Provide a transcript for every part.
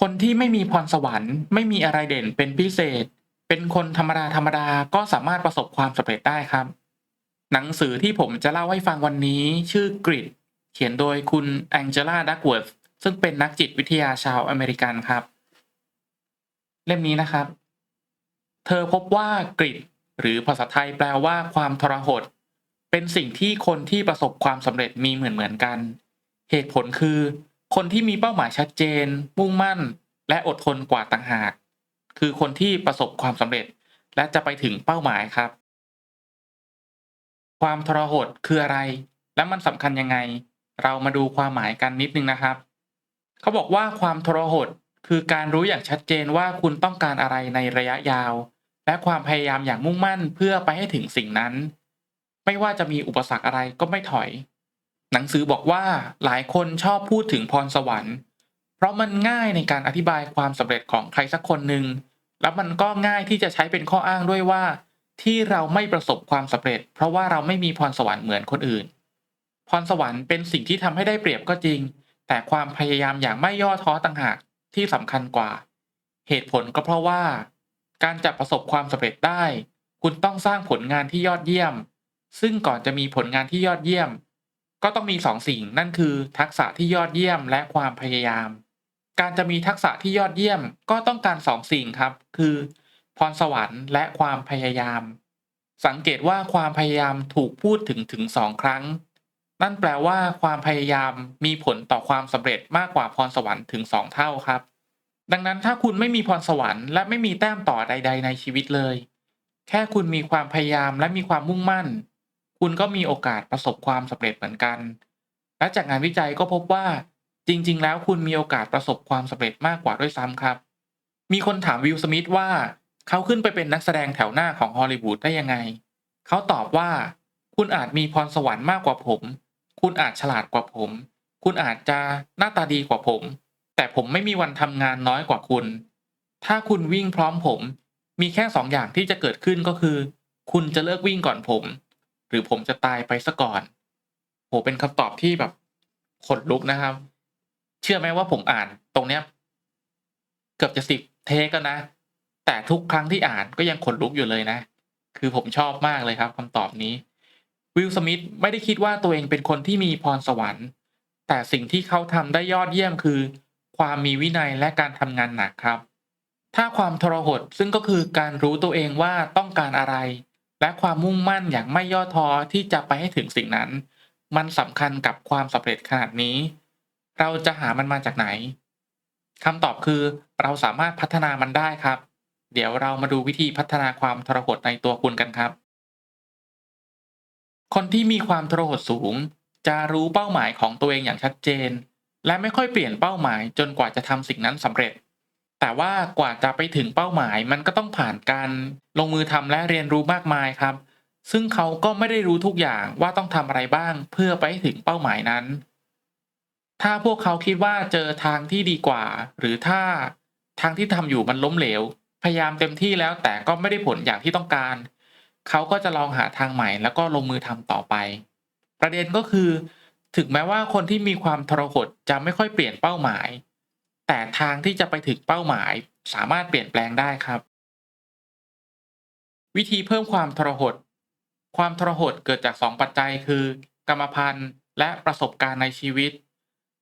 คนที่ไม่มีพรสวรรค์ไม่มีอะไรเด่นเป็นพิเศษ เป็นคนธรรมดาธรรมดาก็สามารถประสบความสำเร็จได้ครับ หนังสือที่ผมจะเล่าให้ฟังวันนี้ชื่อกริดเขียนโดยคุณแองเจล่าดักเวิร์ธซึ่งเป็นนักจิตวิทยาชาวอเมริกันครับ เล่มนี้นะครับ เธอพบว่ากริดหรือภาษาไทยแปลว่าความทรหด เป็นสิ่งที่คนที่ประสบความสำเร็จมีเหมือนเหมือนกัน เหตุผลคือ คนที่มีเป้าหมายชัดเจน มุ่งมั่น และอดทนกว่าต่างหาก คือคนที่ประสบความสำเร็จ และจะไปถึงเป้าหมายครับ ความทรหดคืออะไร และมันสำคัญยังไง เรามาดูความหมายกันนิดนึงนะครับ เขาบอกว่าความทรหดคือการรู้อย่างชัดเจนว่าคุณต้องการอะไรในระยะยาว และความพยายามอย่างมุ่งมั่นเพื่อไปให้ถึงสิ่งนั้น ไม่ว่าจะมีอุปสรรคอะไรก็ไม่ถอย หนังสือบอกว่าหลายคนชอบพูดถึงพรสวรรค์ เพราะมันง่ายในการอธิบายความสำเร็จของใครสักคนหนึ่งแล้วมันก็ง่ายที่จะใช้เป็นข้ออ้างด้วยว่า ที่เราไม่ประสบความสำเร็จ เพราะว่าเราไม่มีพรสวรรค์เหมือนคนอื่น พรสวรรค์เป็นสิ่งที่ทำให้ได้เปรียบก็จริง แต่ความพยายามอย่างไม่ย่อท้อต่างหากที่สำคัญกว่า เหตุผลก็เพราะว่า การจะประสบความสำเร็จได้ คุณต้องสร้างผลงานที่ยอดเยี่ยม ซึ่งก่อนจะมีผลงานที่ยอดเยี่ยม ก็ต้องมีสองสิ่งนั่นคือ ทักษะที่ยอดเยี่ยมและความพยายาม การจะมีทักษะที่ยอดเยี่ยมก็ต้องการสองสิ่งครับ คือ พรสวรรค์และความพยายาม สังเกตว่าความพยายามถูกพูดถึงถึงสองครั้ง นั่นแปลว่าความพยายามมีผลต่อความสำเร็จมากกว่าพรสวรรค์ถึงสองเท่าครับ ดังนั้นถ้าคุณไม่มีพรสวรรค์และไม่มีแต้มต่อใด ๆ ในชีวิตเลย แค่คุณมีความพยายามและมีความมุ่งมั่น คุณก็มีโอกาสประสบความสำเร็จเหมือนกัน และจากงานวิจัยก็พบว่า จริง ๆ แล้วคุณมีโอกาสประสบความสำเร็จมากกว่าด้วยซ้ำครับ มีคนถามวิลสมิธว่าเขาขึ้นไปเป็นนักแสดงแถวหน้าของฮอลลีวูดได้ยังไง เขาตอบว่า คุณอาจมีพรสวรรค์มากกว่าผม คุณอาจฉลาดกว่าผม คุณอาจจะหน้าตาดีกว่าผม แต่ผมไม่มีวันทำงานน้อยกว่าคุณ ถ้าคุณวิ่งพร้อมผม มีแค่สองอย่างที่จะเกิดขึ้นก็คือ คุณจะเลิกวิ่งก่อนผม หรือผมจะตายไปซะก่อนโหเป็นคำตอบที่แบบขนลุกนะครับ เชื่อไหมว่าผมอ่านตรงเนี้ย เกือบจะสิบเทกันนะ แต่ทุกครั้งที่อ่านก็ยังขนลุกอยู่เลยนะ คือผมชอบมากเลยครับคำตอบนี้ วิลสมิธไม่ได้คิดว่าตัวเองเป็นคนที่มีพรสวรรค์ แต่สิ่งที่เขาทำได้ยอดเยี่ยมคือ ความมีวินัยและการทำงานหนักครับ ถ้าความทรหดซึ่งก็คือการรู้ตัวเองว่าต้องการอะไร และความมุ่งมั่นอย่างไม่ย่อท้อที่จะไปให้ถึงสิ่งนั้น มันสำคัญกับความสำเร็จขนาดนี้ เราจะหามันมาจากไหนคำตอบคือเราสามารถพัฒนามันได้ครับ เดี๋ยวเรามาดูวิธีพัฒนาความทรหดในตัวคุณกันครับ คนที่มีความทรหดสูง จะรู้เป้าหมายของตัวเองอย่างชัดเจน และไม่ค่อยเปลี่ยนเป้าหมายจนกว่าจะทำสิ่งนั้นสำเร็จ แต่ว่ากว่าจะไปถึงเป้าหมายมันก็ต้องผ่านการลงมือทำและเรียนรู้มากมายครับ ซึ่งเขาก็ไม่ได้รู้ทุกอย่างว่าต้องทำอะไรบ้างเพื่อไปถึงเป้าหมายนั้น ถ้าพวกเขาคิดว่าเจอทางที่ดีกว่า หรือถ้าทางที่ทำอยู่มันล้มเหลว พยายามเต็มที่แล้วแต่ก็ไม่ได้ผลอย่างที่ต้องการ เขาก็จะลองหาทางใหม่แล้วก็ลงมือทำต่อไป ประเด็นก็คือ ถึงแม้ว่าคนที่มีความทรหดจะไม่ค่อยเปลี่ยนเป้าหมาย แต่ทางที่จะไปถึงเป้าหมายสามารถเปลี่ยนแปลงได้ครับ วิธีเพิ่มความทรหด ความทรหดเกิดจากสองปัจจัยคือ กรรมพันธุ์และประสบการณ์ในชีวิต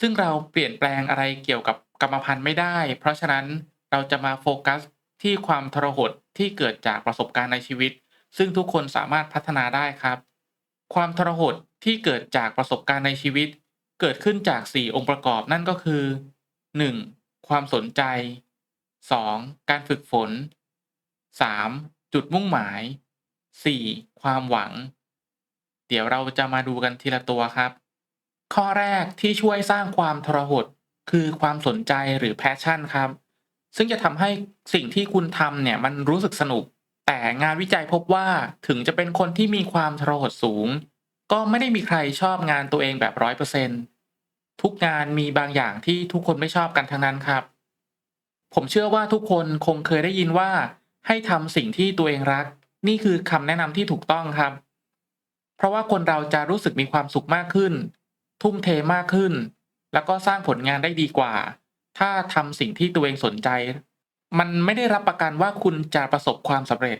ซึ่งเราเปลี่ยนแปลงอะไรเกี่ยวกับกรรมพันธุ์ไม่ได้ เพราะฉะนั้นเราจะมาโฟกัสที่ความทรหดที่เกิดจากประสบการณ์ในชีวิต ซึ่งทุกคนสามารถพัฒนาได้ครับ ความทรหดที่เกิดจากประสบการณ์ในชีวิต เกิดขึ้นจาก 4 องค์ประกอบนั่นก็คือ 1. ความสนใจ 2. การฝึกฝน 3. จุดมุ่งหมาย 4. ความหวัง เดี๋ยวเราจะมาดูกันทีละตัวครับ ข้อแรกที่ช่วยสร้างความทรหดคือความสนใจหรือแพชชั่นครับ ซึ่งจะทำให้สิ่งที่คุณทำเนี่ยมันรู้สึกสนุก แต่งานวิจัยพบว่าถึงจะเป็นคนที่มีความทรหดสูง ก็ไม่ได้มีใครชอบงานตัวเองแบบร้อยเปอร์เซ็นต์ ทุกงานมีบางอย่างที่ทุกคนไม่ชอบกันทั้งนั้นครับ ผมเชื่อว่าทุกคนคงเคยได้ยินว่า ให้ทำสิ่งที่ตัวเองรัก นี่คือคำแนะนำที่ถูกต้องครับ เพราะว่าคนเราจะรู้สึกมีความสุขมากขึ้น ทุ่มเทมากขึ้น แล้วก็สร้างผลงานได้ดีกว่า ถ้าทำสิ่งที่ตัวเองสนใจ มันไม่ได้รับประกันว่าคุณจะประสบความสำเร็จ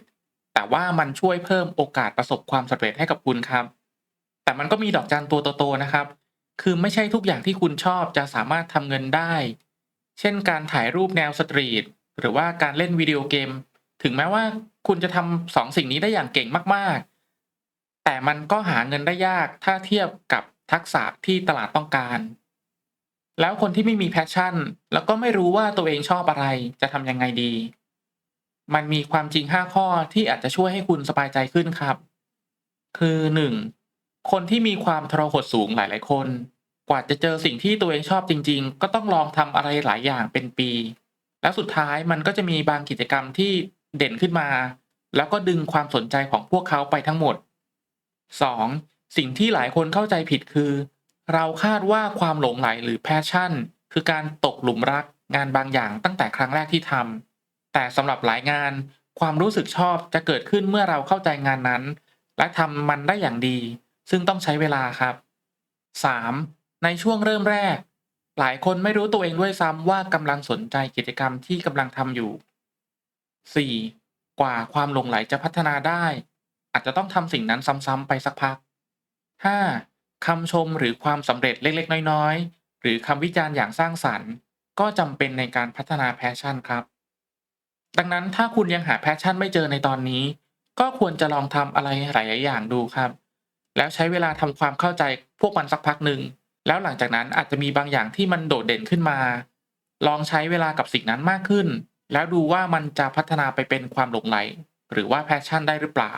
แต่ว่ามันช่วยเพิ่มโอกาสประสบความสำเร็จให้กับคุณครับ แต่มันก็มีดอกจันตัวโตๆนะครับ คือไม่ใช่ทุกอย่างที่คุณชอบจะสามารถทำเงินได้ เช่น การถ่ายรูปแนวสตรีทหรือว่าการเล่นวิดีโอเกม ถึงแม้ว่าคุณจะทำสองสิ่งนี้ได้อย่างเก่งมากๆ แต่มันก็หาเงินได้ยากถ้าเทียบกับทักษะที่ตลาดต้องการ แล้วคนที่ไม่มีแพชชั่น แล้วก็ไม่รู้ว่าตัวเองชอบอะไรจะทำยังไงดี มันมีความจริง 5 ข้อที่อาจจะช่วยให้คุณสบายใจขึ้นครับ คือ 1. คนที่มีความทรหดสูงหลาย ๆ คน กว่าจะเจอสิ่งที่ตัวเองชอบจริง ๆ ก็ต้องลองทำอะไรหลายอย่างเป็นปี แล้วสุดท้ายมันก็จะมีบางกิจกรรมที่เด่นขึ้นมา แล้วก็ดึงความสนใจของพวกเขาไปทั้งหมด 2. สิ่งที่หลายคนเข้าใจผิดคือ เราคาดว่าความหลงไหลหรือแพชชั่น คือการตกหลุมรักงานบางอย่างตั้งแต่ครั้งแรกที่ทำแต่สำหรับหลายงาน ความรู้สึกชอบจะเกิดขึ้นเมื่อเราเข้าใจงานนั้น และทำมันได้อย่างดี ซึ่งต้องใช้เวลาครับ 3. ในช่วงเริ่มแรก หลายคนไม่รู้ตัวเองด้วยซ้ำว่ากำลังสนใจกิจกรรมที่กำลังทำอยู่ 4. กว่าความหลงไหลจะพัฒนาได้ อาจจะต้องทำสิ่งนั้นซ้ำๆไปสักพัก 5. คำชมหรือความสำเร็จเล็กๆ น้อยๆ หรือคำวิจารณ์อย่างสร้างสรรค์ ก็จำเป็นในการพัฒนาแพชชั่นครับ ดังนั้นถ้าคุณยังหาแพชชั่นไม่เจอในตอนนี้ ก็ควรจะลองทำอะไรหลายๆอย่างดูครับ แล้วใช้เวลาทำความเข้าใจพวกมันสักพักหนึ่งแล้วหลังจากนั้นอาจจะมีบางอย่างที่มันโดดเด่นขึ้นมา ลองใช้เวลากับสิ่งนั้นมากขึ้น แล้วดูว่ามันจะพัฒนาไปเป็นความหลงไหล หรือว่าแพชชั่นได้หรือเปล่า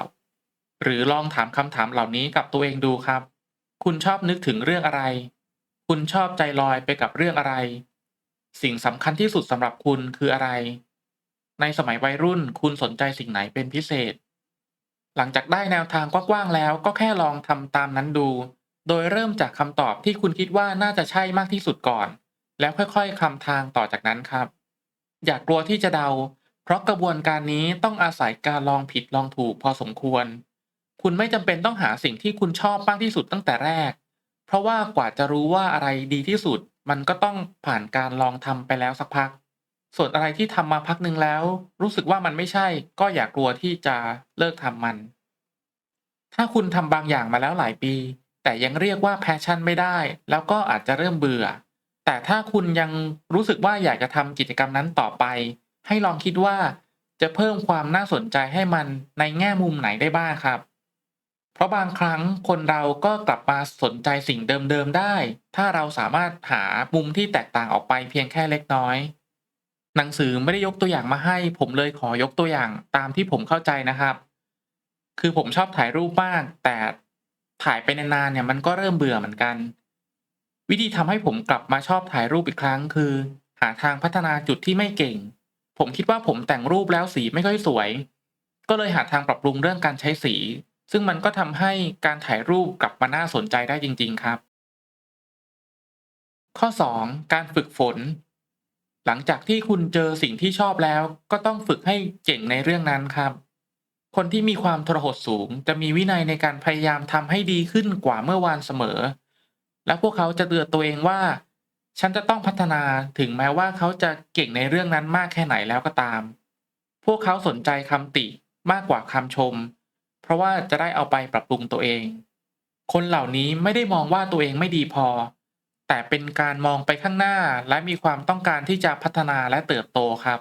หรือลองถามคำถามเหล่านี้กับตัวเองดูครับ คุณชอบนึกถึงเรื่องอะไร คุณชอบใจลอยไปกับเรื่องอะไร สิ่งสำคัญที่สุดสำหรับคุณคืออะไร ในสมัยวัยรุ่นคุณสนใจสิ่งไหนเป็นพิเศษ หลังจากได้แนวทางกว้างๆแล้วก็แค่ลองทำตามนั้นดู โดยเริ่มจากคำตอบที่คุณคิดว่าน่าจะใช่มากที่สุดก่อน แล้วค่อยๆคำทางต่อจากนั้นครับ อย่ากกลัวที่จะเดา เพราะกระบวนการนี้ต้องอาศัยการลองผิดลองถูกพอสมควร คุณไม่จำเป็นต้องหาสิ่งที่คุณชอบมากที่สุดตั้งแต่แรก เพราะว่ากว่าจะรู้ว่าอะไรดีที่สุด มันก็ต้องผ่านการลองทำไปแล้วสักพัก ส่วนอะไรที่ทำมาพักหนึ่งแล้ว รู้สึกว่ามันไม่ใช่ ก็อย่ากกลัวที่จะเลิกทำมัน ถ้าคุณทำบางอย่างมาแล้วหลายปี แต่ยังเรียกว่าแพชชั่นไม่ได้ แล้วก็อาจจะเริ่มเบื่อ แต่ถ้าคุณยังรู้สึกว่าอยากจะทำกิจกรรมนั้นต่อไป ให้ลองคิดว่า จะเพิ่มความน่าสนใจให้มันในแง่มุมไหนได้บ้างครับ เพราะบางครั้งคนเราก็กลับมาสนใจสิ่งเดิมๆได้ ถ้าเราสามารถหามุมที่แตกต่างออกไปเพียงแค่เล็กน้อย หนังสือไม่ได้ยกตัวอย่างมาให้ ผมเลยขอยกตัวอย่างตามที่ผมเข้าใจนะครับ คือผมชอบถ่ายรูปมาก แต่ถ่ายไปนานๆเนี่ยมันก็เริ่มเบื่อเหมือนกัน วิธีทำให้ผมกลับมาชอบถ่ายรูปอีกครั้ง คือ หาทางพัฒนาจุดที่ไม่เก่ง ผมคิดว่าผมแต่งรูปแล้วสีไม่ค่อยสวย ก็เลยหาทางปรับปรุงเรื่องการใช้สี ซึ่งมันก็ทำให้การถ่ายรูปกลับมาน่าสนใจได้จริง ๆ ครับ ข้อ 2 การฝึกฝน หลังจากที่คุณเจอสิ่งที่ชอบแล้ว ก็ต้องฝึกให้เก่งในเรื่องนั้นครับ คนที่มีความทรหดสูง จะมีวินัยในการพยายามทำให้ดีขึ้นกว่าเมื่อวานเสมอ และพวกเขาจะเตือนตัวเองว่า ฉันจะต้องพัฒนาถึงแม้ว่าเขาจะเก่งในเรื่องนั้นมากแค่ไหนแล้วก็ตาม พวกเขาสนใจคำติมากกว่าคำชม เพราะว่าจะได้เอาไปปรับปรุงตัวเอง คนเหล่านี้ไม่ได้มองว่าตัวเองไม่ดีพอ แต่เป็นการมองไปข้างหน้าและมีความต้องการที่จะพัฒนาและเติบโตครับ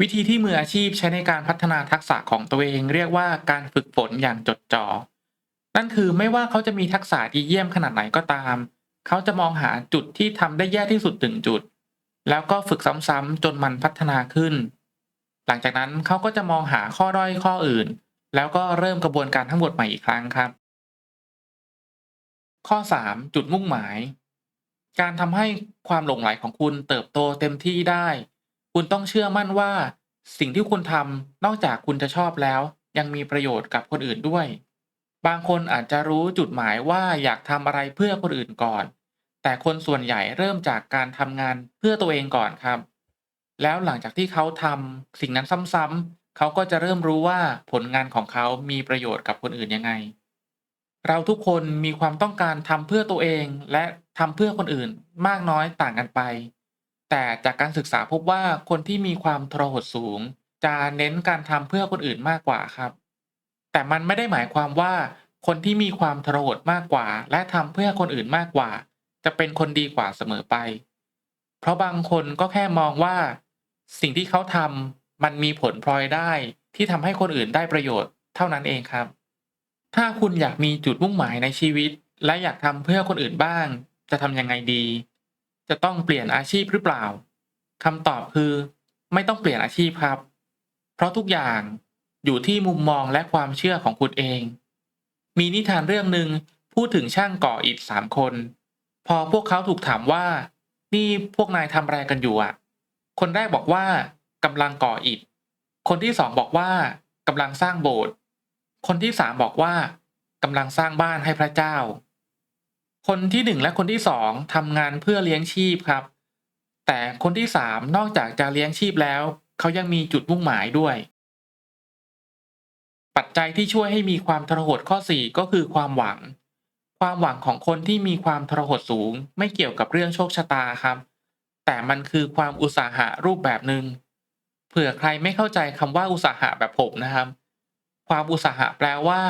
วิธีที่มืออาชีพใช้ในการพัฒนาทักษะของตัวเองเรียกว่าการฝึกฝนอย่างจดจ่อ นั่นคือไม่ว่าเขาจะมีทักษะดีเยี่ยมขนาดไหนก็ตาม เขาจะมองหาจุดที่ทำได้แย่ที่สุดถึงจุด แล้วก็ฝึกซ้ำๆจนมันพัฒนาขึ้น หลังจากนั้นเขาก็จะมองหาข้อด้อยข้ออื่น แล้วก็เริ่มกระบวนการทั้งหมดใหม่อีกครั้งครับ ข้อ 3 จุดมุ่งหมาย การทำให้ความหลงไหลของคุณเติบโตเต็มที่ได้ คุณต้องเชื่อมั่นว่า สิ่งที่คุณทำนอกจากคุณจะชอบแล้ว ยังมีประโยชน์กับคนอื่นด้วย บางคนอาจจะรู้จุดหมายว่าอยากทำอะไรเพื่อคนอื่นก่อน แต่คนส่วนใหญ่เริ่มจากการทำงานเพื่อตัวเองก่อนครับ แล้วหลังจากที่เขาทำสิ่งนั้นซ้ำๆเขาก็จะเริ่มรู้ว่าผลงานของเขามีประโยชน์กับคนอื่นยังไง เราทุกคนมีความต้องการทำเพื่อตัวเองและทำเพื่อคนอื่นมากน้อยต่างกันไป แต่จากการศึกษาพบว่าคนที่มีความทรหดสูง จะเน้นการทำเพื่อคนอื่นมากกว่าครับ แต่มันไม่ได้หมายความว่า คนที่มีความทรหดมากกว่า และทำเพื่อคนอื่นมากกว่า จะเป็นคนดีกว่าเสมอไป เพราะบางคนก็แค่มองว่า สิ่งที่เขาทำมันมีผลพลอยได้ที่ทำให้คนอื่นได้ประโยชน์เท่านั้นเองครับ ถ้าคุณอยากมีจุดมุ่งหมายในชีวิต และอยากทำเพื่อคนอื่นบ้าง จะทำยังไงดี จะต้องเปลี่ยนอาชีพหรือเปล่าคำตอบคือ ไม่ต้องเปลี่ยนอาชีพครับ เพราะทุกอย่างอยู่ที่มุมมองและความเชื่อของคุณเอง มีนิทานเรื่องหนึ่งพูดถึงช่างก่ออิฐสามคน พอพวกเขาถูกถามว่า นี่พวกนายทำอะไรกันอยู่อะ คนแรกบอกว่ากำลังก่ออิฐ คนที่สองบอกว่ากำลังสร้างโบสถ์ คนที่สามบอกว่ากำลังสร้างบ้านให้พระเจ้า คนที่หนึ่งและคนที่สองทำงานเพื่อเลี้ยงชีพครับ แต่คนที่สามนอกจากจะเลี้ยงชีพแล้ว เขายังมีจุดมุ่งหมายด้วย ปัจจัยที่ช่วยให้มีความทรหดข้อ4ก็คือความหวัง ความหวังของคนที่มีความทรหดสูง ไม่เกี่ยวกับเรื่องโชคชะตาครับ แต่มันคือความอุตสาหะรูปแบบหนึง่งเผื่อใครไม่เข้าใจคำว่าอุตสาหะแบบผมนะครับ ความอุตสาหะแปลว่า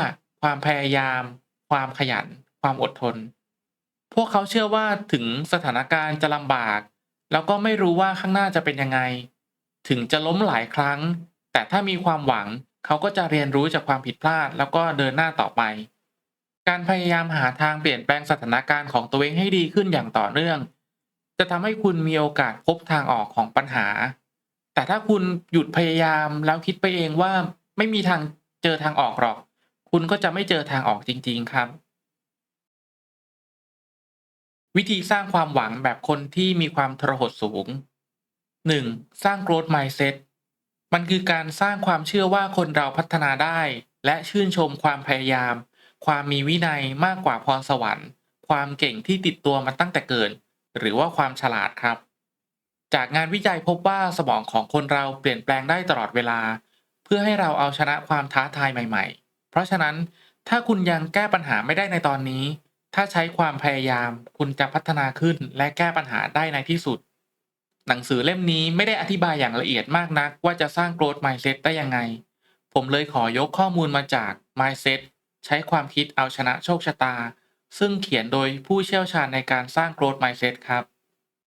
ความพยายาม ความขยัน ความอดทน พวกเขาเชื่อว่าถึงสถานการณ์จะลำบาก แล้วก็ไม่รู้ว่าข้างหน้าจะเป็นยังไง ถึงจะล้มหลายครั้ง แต่ถ้ามีความหวังเขาก็จะเรียนรู้จากความผิดพลาด แล้วก็เดินหน้าต่อไป การพยายามหาทางเปลี่ยนแปลงสถานการณ์ของตัวเองให้ดีขึ้นอย่างต่อเนื่อง จะทำให้คุณมีโอกาสพบทางออกของปัญหา แต่ถ้าคุณหยุดพยายามแล้วคิดไปเองว่าไม่มีทาง เจอทางออกหรอก คุณก็จะไม่เจอทางออกจริง ๆ ครับ วิธีสร้างความหวังแบบคนที่มีความทรหดสูง 1. สร้าง growth mindset มันคือการสร้างความเชื่อว่าคนเราพัฒนาได้ และชื่นชมความพยายาม ความมีวินัยมากกว่าพรสวรรค์ ความเก่งที่ติดตัวมาตั้งแต่เกิดหรือว่าความฉลาดครับ จากงานวิจัยพบว่าสมองของคนเราเปลี่ยนแปลงได้ตลอดเวลา พื่อให้เราเอาชนะความท้าทายใหม่ ๆ เพราะฉะนั้นถ้าคุณยังแก้ปัญหาไม่ได้ในตอนนี้ ถ้าใช้ความพยายามคุณจะพัฒนาขึ้นและแก้ปัญหาได้ในที่สุด หนังสือเล่มนี้ไม่ได้อธิบายอย่างละเอียดมากนัก ว่าจะสร้าง growth mindset ได้ยังไง ผมเลยขอยกข้อมูลมาจาก mindset ใช้ความคิดเอาชนะโชคชะตา ซึ่งเขียนโดยผู้เชี่ยวชาญในการสร้าง growth mindset ครับ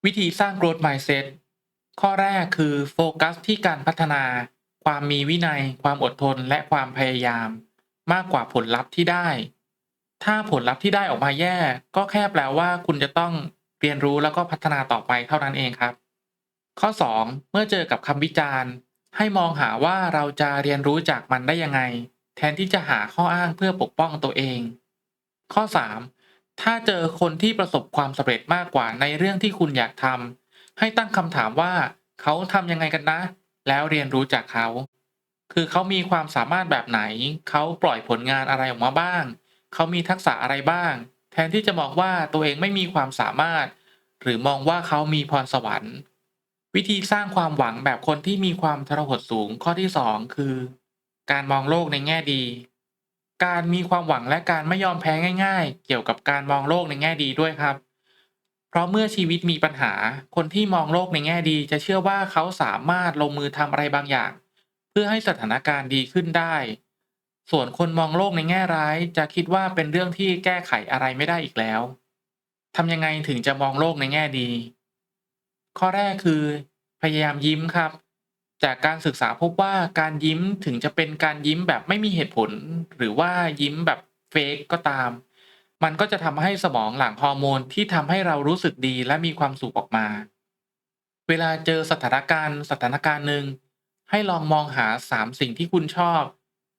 วิธีสร้าง growth mindset ข้อแรกคือโฟกัสที่การพัฒนา ความมีวินัย ความอดทน และความพยายาม มากกว่าผลลัพธ์ที่ได้ ถ้าผลลัพธ์ที่ได้ออกมาแย่ ก็แค่แปลว่าคุณจะต้องเรียนรู้แล้วก็พัฒนาต่อไปเท่านั้นเองครับ ข้อ 2 เมื่อเจอกับคำวิจารณ์ ให้มองหาว่าเราจะเรียนรู้จากมันได้ยังไง แทนที่จะหาข้ออ้างเพื่อปกป้องตัวเอง ข้อ 3 ถ้าเจอคนที่ประสบความสำเร็จมากกว่าในเรื่องที่คุณอยากทำให้ตั้งคำถามว่าเขาทำยังไงกันนะ แล้วเรียนรู้จากเขา คือเขามีความสามารถแบบไหน เขาปล่อยผลงานอะไรออกมาบ้าง เขามีทักษะอะไรบ้าง แทนที่จะมองว่าตัวเองไม่มีความสามารถ หรือมองว่าเขามีพรสวรรค์ วิธีสร้างความหวังแบบคนที่มีความทรหดสูงข้อที่ 2 คือ การมองโลกในแง่ดี การมีความหวังและการไม่ยอมแพ้ง่าย ๆ เกี่ยวกับการมองโลกในแง่ดีด้วยครับเราะเมื่อชีวิตมีปัญหา คนที่มองโลกในแง่ดีจะเชื่อว่าเขาสามารถลงมือทำอะไรบางอย่าง เพื่อให้สถานการณ์ดีขึ้นได้ ส่วนคนมองโลกในแง่ร้าย จะคิดว่าเป็นเรื่องที่แก้ไขอะไรไม่ได้อีกแล้วทำยังไงถึงจะมองโลกในแง่ดี ข้อแรกคือ พยายามยิ้มครับ จากการศึกษาพบว่าการยิ้มถึงจะเป็นการยิ้มแบบไม่มีเหตุผล หรือว่ายิ้มแบบเฟกก็ตาม มันก็จะทำให้สมองหลั่งฮอร์โมนที่ทำให้เรารู้สึกดีและมีความสุขออกมา เวลาเจอสถานการณ์สถานการณ์หนึ่งให้ลองมองหาสามสิ่งที่คุณชอบ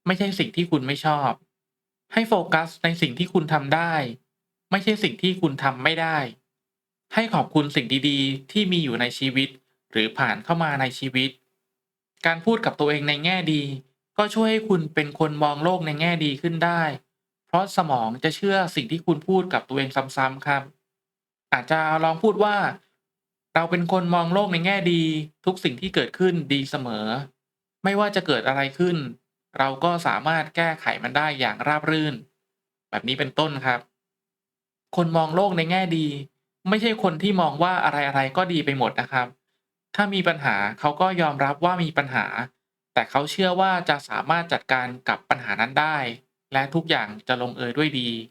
ไม่ใช่สิ่งที่คุณไม่ชอบ ให้โฟกัสในสิ่งที่คุณทำได้ ไม่ใช่สิ่งที่คุณทำไม่ได้ ให้ขอบคุณสิ่งดีๆ ที่มีอยู่ในชีวิต หรือผ่านเข้ามาในชีวิต การพูดกับตัวเองในแง่ดี ก็ช่วยให้คุณเป็นคนมองโลกในแง่ดีขึ้นได้ เพราะสมองจะเชื่อสิ่งที่คุณพูดกับตัวเองซ้ำๆครับ อาจจะลองพูดว่า เราเป็นคนมองโลกในแง่ดี ทุกสิ่งที่เกิดขึ้นดีเสมอ ไม่ว่าจะเกิดอะไรขึ้น เราก็สามารถแก้ไขมันได้อย่างราบรื่น แบบนี้เป็นต้นครับ คนมองโลกในแง่ดี ไม่ใช่คนที่มองว่าอะไรๆก็ดีไปหมดนะครับ ถ้ามีปัญหาเขาก็ยอมรับว่ามีปัญหา แต่เขาเชื่อว่าจะสามารถจัดการกับปัญหานั้นได้ และทุกอย่างจะลงเอยด้วยดี